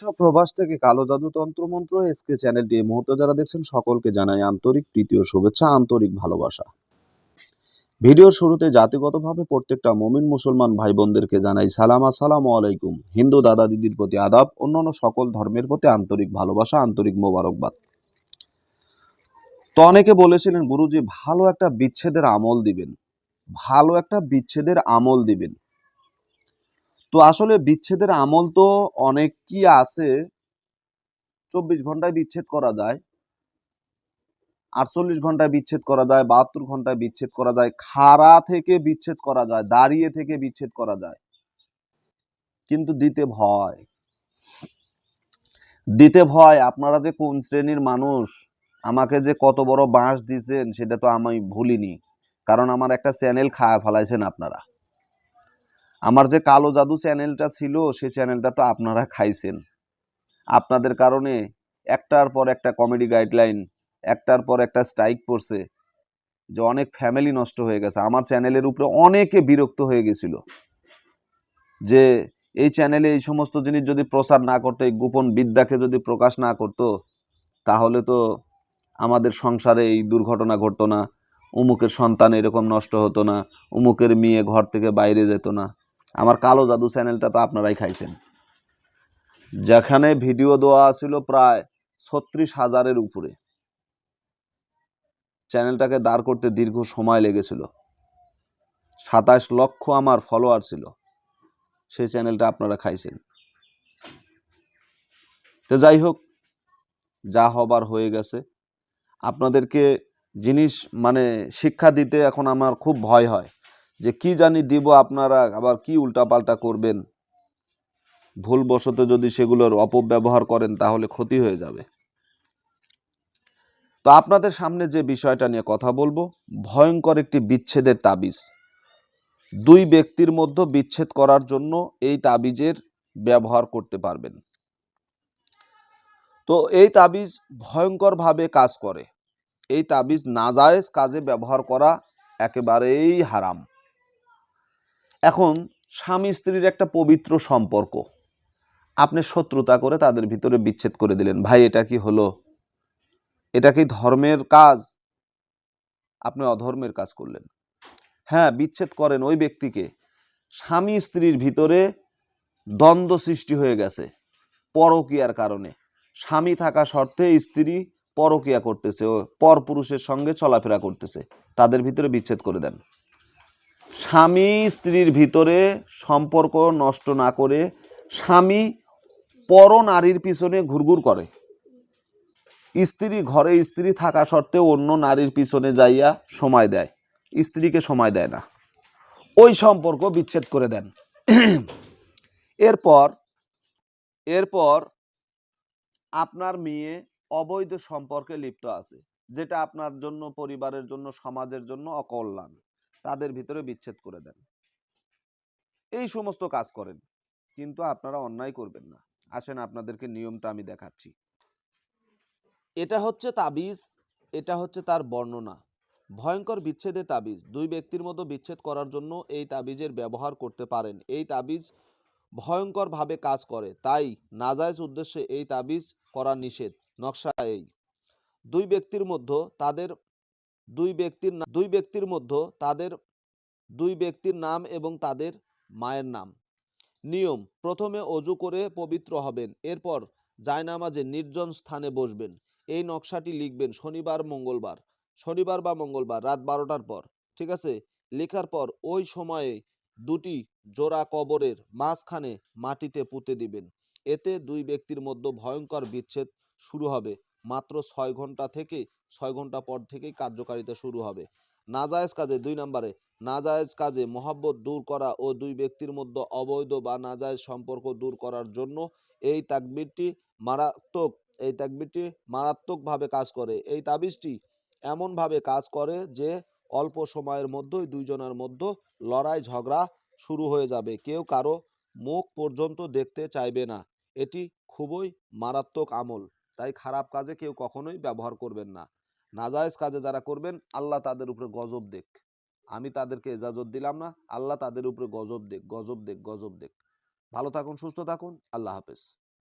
সব প্রবাস থেকে কালো জাদু তন্ত্রমন্ত্র এসকে চ্যানেলটি এই মুহূর্তে যারা দেখছেন, সকলকে জানাই আন্তরিক প্রীতীয় শুভেচ্ছা, আন্তরিক ভালোবাসা। ভিডিওর শুরুতে জাতিগতভাবে প্রত্যেকটা মমিন মুসলমান ভাই বোনদেরকে জানাই সালাম, আসসালামু আলাইকুম। হিন্দু দাদা দিদির প্রতি আদাব, অন্যান্য সকল ধর্মের প্রতি আন্তরিক ভালোবাসা, আন্তরিক মোবারকবাদ। তো অনেকে বলেছিলেন, গুরুজি ভালো একটা বিচ্ছেদের আমল দিবেন। ভালো একটা বিচ্ছেদের আমল দিবেন। তো আসলে বিচ্ছেদের আমল তো অনেক কি আছে। চব্বিশ ঘন্টায় বিচ্ছেদ করা যায়। আটচল্লিশ ঘন্টায় বিচ্ছেদ করা যায়, বাহাত্তর ঘন্টায় বিচ্ছেদ করা যায়, খাড়া থেকে বিচ্ছেদ করা যায়, দাঁড়িয়ে থেকে বিচ্ছেদ করা যায়। কিন্তু দিতে ভয়। দিতে ভয়, আপনারা যে কোন শ্রেণির মানুষ, আমাকে যে কত বড় বাঁশ দিয়েছেন সেটা তো আমি ভুলিনি। কারণ আমার একটা চ্যানেল খায়া ফেলাইছেন আপনারা। আমার যে কালো জাদু চ্যানেলটা ছিল, সে চ্যানেলটা তো আপনারা খাইছেন। আপনাদের কারণে একটার পর একটা কমেডি গাইডলাইন একটার পর একটা স্ট্রাইক পড়ছে, যে অনেক ফ্যামিলি নষ্ট হয়ে গেছে। আমার চ্যানেলের উপরে অনেকে বিরক্ত হয়ে গেছিল, যে এই চ্যানেলে এই সমস্ত জিনিস যদি প্রচার না করতো, এই গোপন বিদ্যাকে যদি প্রকাশ না করতো, তাহলে তো আমাদের সংসারে এই দুর্ঘটনা ঘটতো না উমুকের সন্তান এরকম নষ্ট হতো না উমুকের মেয়ে ঘর থেকে বাইরে যেত না। আমার কালো জাদু চ্যানেলটা তো আপনারাই খাইছেন। যেখানে ভিডিও দেওয়া ছিল প্রায় ছত্রিশ হাজারের উপরে। চ্যানেলটাকে দাঁড় করতে দীর্ঘ সময় লেগেছিল। সাতাশ লক্ষ আমার ফলোয়ার ছিল। সেই চ্যানেলটা আপনারা খাইছেন। তো যাই হোক, যা হবার হয়ে গেছে। আপনাদেরকে জিনিস মানে শিক্ষা দিতে এখন আমার খুব ভয় হয়। যে কি জানি দিব আপনারা, আবার কি উল্টাপাল্টা করবেন? ভুলবশত যদি সেগুলোর অপব্যবহার করেন তাহলে ক্ষতি হয়ে যাবে। তো আপনাদের সামনে যে বিষয়টা নিয়ে কথা বলব, ভয়ঙ্কর একটি বিচ্ছেদের তাবিজ। দুই ব্যক্তির মধ্যে বিচ্ছেদ করার জন্য এই তাবিজের ব্যবহার করতে পারবেন। তো এই তাবিজ ভয়ঙ্করভাবে কাজ করে। এই তাবিজ নাজায়েজ কাজে ব্যবহার করা একেবারেই হারাম। এখন স্বামী স্ত্রীর একটা পবিত্র সম্পর্ক। আপনি শত্রুতা করে তাদের ভিতরে বিচ্ছেদ করে দিলেন, ভাই, এটা কি হলো? এটা কি ধর্মের কাজ? আপনি অধর্মের কাজ করলেন। হ্যাঁ বিচ্ছেদ করেন ওই ব্যক্তিকে। স্বামী স্ত্রীর ভিতরে দ্বন্দ্ব সৃষ্টি হয়ে গেছে পরকিয়ার কারণে। স্বামী থাকা সত্ত্বে স্ত্রী পরকিয়া করতেছে ও পরপুরুষের সঙ্গে চলাফেরা করতেছে। তাদের ভিতরে বিচ্ছেদ করে দেন। স্বামী স্ত্রীর ভিতরে সম্পর্ক নষ্ট না করে স্বামী পর নারীর পিছনে ঘুরঘুর করে। স্ত্রী ঘরে স্ত্রী থাকা সত্ত্বেও অন্য নারীর পিছনে যাইয়া সময় দেয়। স্ত্রীকে সময় দেয় না। ওই সম্পর্ক বিচ্ছেদ করে দেন। এরপর এরপর আপনার মেয়ে অবৈধ সম্পর্কে লিপ্ত আছে, যেটা আপনার জন্য, পরিবারের জন্য, সমাজের জন্য অকল্যাণ। তাদের ভিতরে বিচ্ছেদ করে দেন। এই সমস্ত কাজ করেন। কিন্তু আপনারা অন্যায় করবেন না। আসেন, আপনাদেরকে নিয়মটা আমি দেখাচ্ছি। এটা হচ্ছে তাবিজ, এটা হচ্ছে তার বর্ণনা। ভয়ঙ্কর বিচ্ছেদের তাবিজ। দুই ব্যক্তির মতো বিচ্ছেদ করার জন্য এই তাবিজের ব্যবহার করতে পারেন। এই তাবিজ ভয়ঙ্করভাবে কাজ করে। তাই নাজায়জ উদ্দেশ্যে এই তাবিজ করা নিষেধ। নকশা এই। দুই ব্যক্তির মধ্যে তাদের দুই ব্যক্তির দুই ব্যক্তির মধ্যে তাদের, দুই ব্যক্তির নাম এবং তাদের মায়ের নাম। নিয়ম, প্রথমে অজু করে পবিত্র হবেন, এরপর জায়নামাজে নির্জন স্থানে বসবেন। এই নকশাটি লিখবেন শনিবার, মঙ্গলবার। শনিবার বা মঙ্গলবার, রাত বারোটার পর, ঠিক আছে? লেখার পর ওই সময়ে দুটি জোড়া কবরের মাঝখানে মাটিতে পুঁতে দিবেন। এতে দুই ব্যক্তির মধ্যে ভয়ঙ্কর বিচ্ছেদ শুরু হবে। মাত্র ছয় ঘণ্টা থেকে, ছয় ঘণ্টা পর থেকেই কার্যকারিতা শুরু হবে। নাজায়েজ কাজে, দুই নম্বরে, নাজায়েজ কাজে মহাব্বত দূর করা ও দুই ব্যক্তির মধ্যে অবৈধ বা নাজায়েজ সম্পর্ক দূর করার জন্য এই তাকবিরটি মারাত্মক, এই তাকবিরটি মারাত্মকভাবে কাজ করে। এই তাবিজটি এমনভাবে কাজ করে যে অল্প সময়ের মধ্যেই দুইজনের মধ্যে লড়াই ঝগড়া শুরু হয়ে যাবে। কেউ কারও মুখ পর্যন্ত দেখতে চাইবে না। এটি খুবই মারাত্মক আমল। তাই খারাপ কাজে কেউ কখনোই ব্যবহার করবেন না। নাজায়জ কাজে যারা করবেন, আল্লাহ তাদের উপরে গজব দেখ। আমি তাদেরকে এজাজত দিলাম না, আল্লাহ তাদের উপরে গজব দেখ গজব দেখ গজব দেখ। ভালো থাকুন, সুস্থ থাকুন, আল্লাহ হাফেজ।